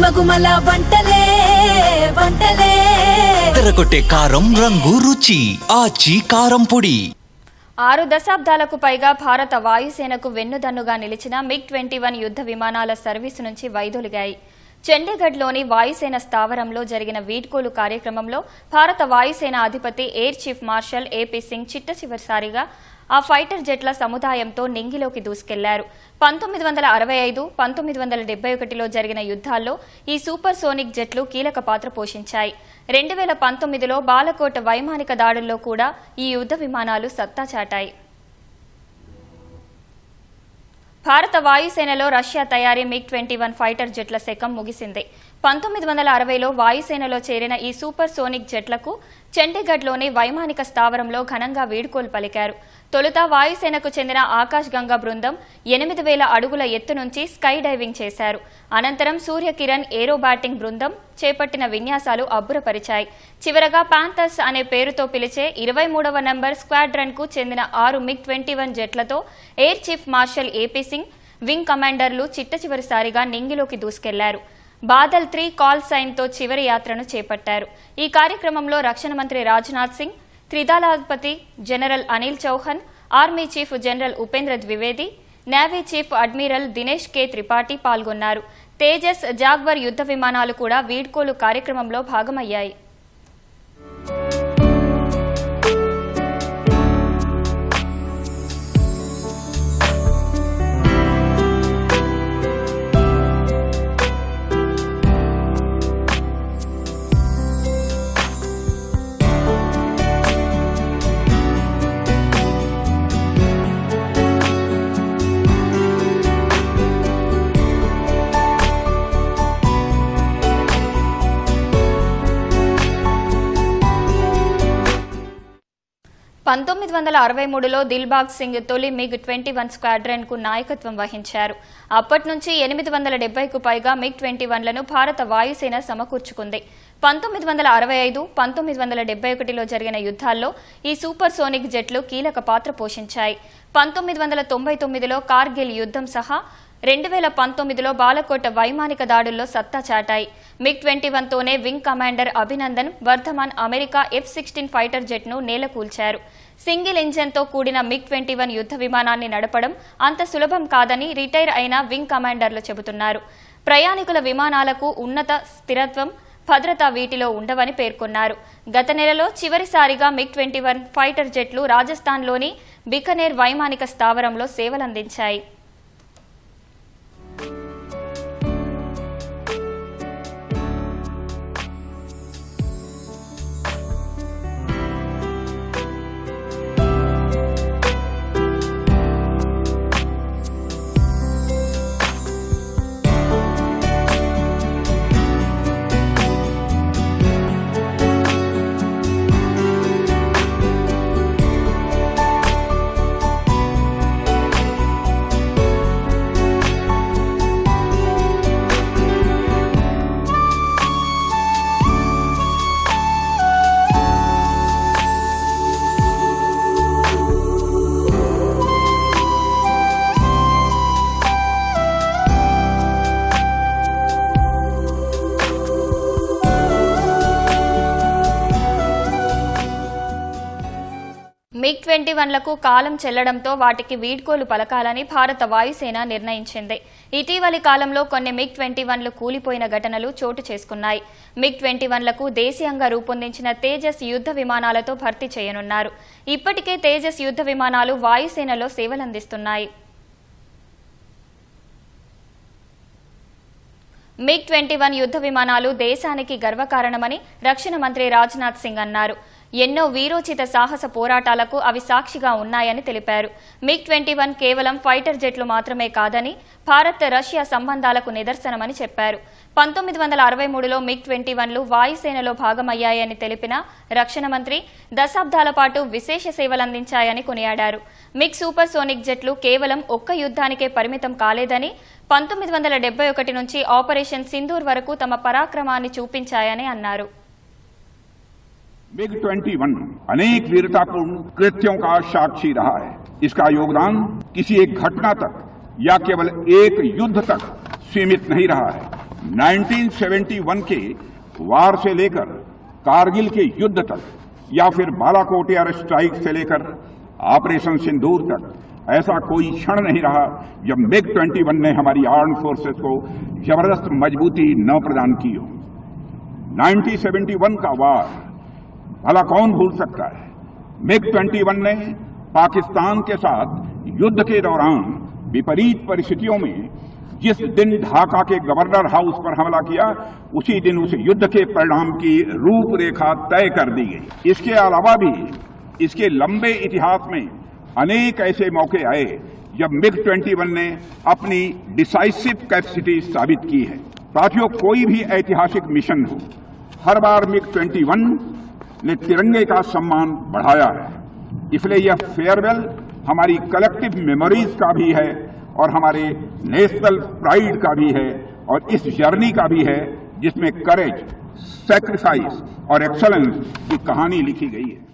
గుమగుమల వంటలే వంటలే. తెరకొట్టే కారం రంగు రుచి ఆచి కారం పొడి. ఆరు దశాబ్దాలకు పైగా భారత వాయుసేనకు వెన్నుదన్నుగా నిలిచిన మిగ్ ట్వంటీ వన్ యుద్ధ విమానాల సర్వీసు నుంచి వైదొలిగాయి. చండీగఢ్లోని వాయుసేన స్థావరంలో జరిగిన వీడ్కోలు కార్యక్రమంలో భారత వాయుసేన అధిపతి air chief marshal AP Singh చిట్ట చివరిసారిగా ఆ ఫైటర్ జెట్ల సముదాయంతో నింగిలోకి దూసుకెళ్ళారు. పంతొమ్మిది వందల అరవై ఐదు పంతొమ్మిది వందల డెబ్బై ఒకటిలో జరిగిన యుద్ధాల్లో ఈ సూపర్ సోనిక్ జెట్లు కీలక పాత్ర పోషించాయి. రెండు వేల పంతొమ్మిదిలో బాలకోట వైమానిక దాడుల్లో కూడా ఈ యుద్ధ విమానాలు సత్తా చాటాయి. భారత వాయుసేనలో రష్యా తయారీ మిగ్ ట్వంటీ వన్ ఫైటర్ జెట్ల శకం ముగిసింది. పంతొమ్మిది వందల అరవైలో వాయుసేనలో చేరిన ఈ సూపర్ సోనిక్ జెట్లకు చండీగఢ్లోని వైమానిక స్థావరంలో ఘనంగా వీడ్కోలు పలికారు. తొలుత వాయుసేనకు చెందిన ఆకాశ్ గంగా బృందం ఎనిమిది వేల అడుగుల ఎత్తు నుంచి స్కై డైవింగ్ చేశారు. అనంతరం సూర్యకిరణ్ ఏరోబాటింగ్ బృందం చేపట్టిన విన్యాసాలు అబ్బురపరిచాయి. చివరగా పాంథర్స్ అనే పేరుతో పిలిచే ఇరవై మూడవ నంబర్ స్క్వాడ్రన్కు చెందిన ఆరు MiG twenty one జెట్లతో air chief marshal AP Singh wing కమాండర్లు చిట్ట చివరిసారిగా నింగిలోకి దూసుకెళ్ళారు. బాదల్ త్రీ కాల్ సైన్తో చివరి యాత్రను చేపట్టారు. ఈ కార్యక్రమంలో రక్షణ మంత్రి Rajnath Singh త్రిదళాధిపతి general Anil Chauhan army chief general Upendra Dwivedi navy chief admiral Dinesh K Tripathi పాల్గొన్నారు. తేజస్ జాగ్వర్ యుద్ధ విమానాలు కూడా వీడ్కోలు కార్యక్రమంలో భాగమయ్యాయి. పంతొమ్మిది వందల అరవై మూడులో దిల్బాగ్ సింగ్ తొలి మిగ్ ట్వంటీ వన్ స్క్వాడ్రన్కు నాయకత్వం వహించారు. అప్పటి నుంచి ఎనిమిది వందల డెబ్బైకు పైగా మిగ్ ట్వంటీ వన్లను భారత వాయుసేన సమకూర్చుకుంది. పంతొమ్మిది వందల అరవై ఐదు పంతొమ్మిది వందల డెబ్బై ఒకటిలో జరిగిన యుద్ధాల్లో ఈ సూపర్ సోనిక్ జెట్లు కీలక పాత్ర పోషించాయి. పంతొమ్మిది వందల తొంభై తొమ్మిదిలో కార్గిల్ యుద్ధం సహా రెండు వేల పంతొమ్మిదిలో బాలకోట వైమానిక దాడుల్లో సత్తా చాటాయి. MiG twenty వన్తోనే wing commander Abhinandan Varthaman America F sixteen fighter జెట్ను నేలకూల్చారు సింగిల్ ఇంజన్తో కూడిన మిగ్ ట్వంటీ వన్ యుద్ధ విమానాన్ని నడపడం అంత సులభం కాదని రిటైర్ అయిన వింగ్ కమాండర్లు చెబుతున్నారు. ప్రయాణికుల విమానాలకు ఉన్నత స్థిరత్వం భద్రత వీటిలో ఉండవని పేర్కొన్నారు. గత నెలలో చివరిసారిగా మిగ్ ట్వంటీ వన్ ఫైటర్ జెట్లు రాజస్థాన్లోని బికనేర్ వైమానిక స్థావరంలో సేవలందించాయి. మిగ్ ట్వంటీ వన్లకు కాలం చెల్లడంతో వాటికి వీడ్కోలు పలకాలని భారత వాయుసేన నిర్ణయించింది. ఇటీవలి కాలంలో కొన్ని మిగ్ ట్వంటీ వన్లు కూలిపోయిన ఘటనలు చోటు చేసుకున్నాయి. మిగ్ ట్వంటీ వన్లకు దేశీయంగా రూపొందించిన తేజస్ యుద్ధ విమానాలతో భర్తీ చేయనున్నారు. ఇప్పటికే తేజస్ యుద్ధ విమానాలు వాయుసేనలో సేవలందిస్తున్నాయి. మిగ్ ట్వంటీ వన్ యుద్ధ విమానాలు దేశానికి గర్వకారణమని రక్షణ మంత్రి రాజ్నాథ్ సింగ్ అన్నారు. ఎన్నో వీరోచిత సాహస పోరాటాలకు అవి సాక్షిగా ఉన్నాయని తెలిపారు. మిగ్ ట్వంటీ వన్ కేవలం ఫైటర్ జెట్లు మాత్రమే కాదని భారత్ రష్యా సంబంధాలకు నిదర్శనమని చెప్పారు. పంతొమ్మిది వందల అరవై మూడులో మిగ్ ట్వంటీ వన్లు వాయుసేనలో భాగమయ్యాయని తెలిపిన రక్షణ మంత్రి దశాబ్దాల పాటు విశేష సేవలందించాయని కొనియాడారు. మిగ్ సూపర్ సోనిక్ జెట్లు కేవలం ఒక్క యుద్ధానికే పరిమితం కాలేదని పంతొమ్మిది వందల డెబ్బై ఒకటి నుంచి ఆపరేషన్ సింధూర్ వరకు తమ పరాక్రమాన్ని చూపించాయని అన్నారు. मिग 21 अनेक वीरतापूर्ण कृत्यों का साक्षी रहा है। इसका योगदान किसी एक घटना तक या केवल एक युद्ध तक सीमित नहीं रहा है। 1971 के वार से लेकर कारगिल के युद्ध तक या फिर बालाकोट एयर स्ट्राइक से लेकर ऑपरेशन सिंदूर तक, ऐसा कोई क्षण नहीं रहा जब मिग 21 ने हमारी आर्म फोर्सेस को ज़बरदस्त मजबूती न प्रदान की हो। 1971 का वार भला कौन भूल सकता है? मिग 21 ने पाकिस्तान के साथ युद्ध के दौरान विपरीत परिस्थितियों में जिस दिन ढाका के गवर्नर हाउस पर हमला किया, उसी दिन उस युद्ध के परिणाम की रूपरेखा तय कर दी गई। इसके अलावा भी इसके लंबे इतिहास में अनेक ऐसे मौके आए, जब मिग 21 ने अपनी डिसाइसिव कैपेसिटी साबित की है। साथियों, कोई भी ऐतिहासिक मिशन हो, हर बार मिग 21 ने तिरंगे का सम्मान बढ़ाया है। इसलिए यह फेयरवेल हमारी कलेक्टिव मेमोरीज का भी है और हमारे नेशनल प्राइड का भी है और इस जर्नी का भी है जिसमें करेज सेक्रीफाइस और एक्सलेंस की कहानी लिखी गई है।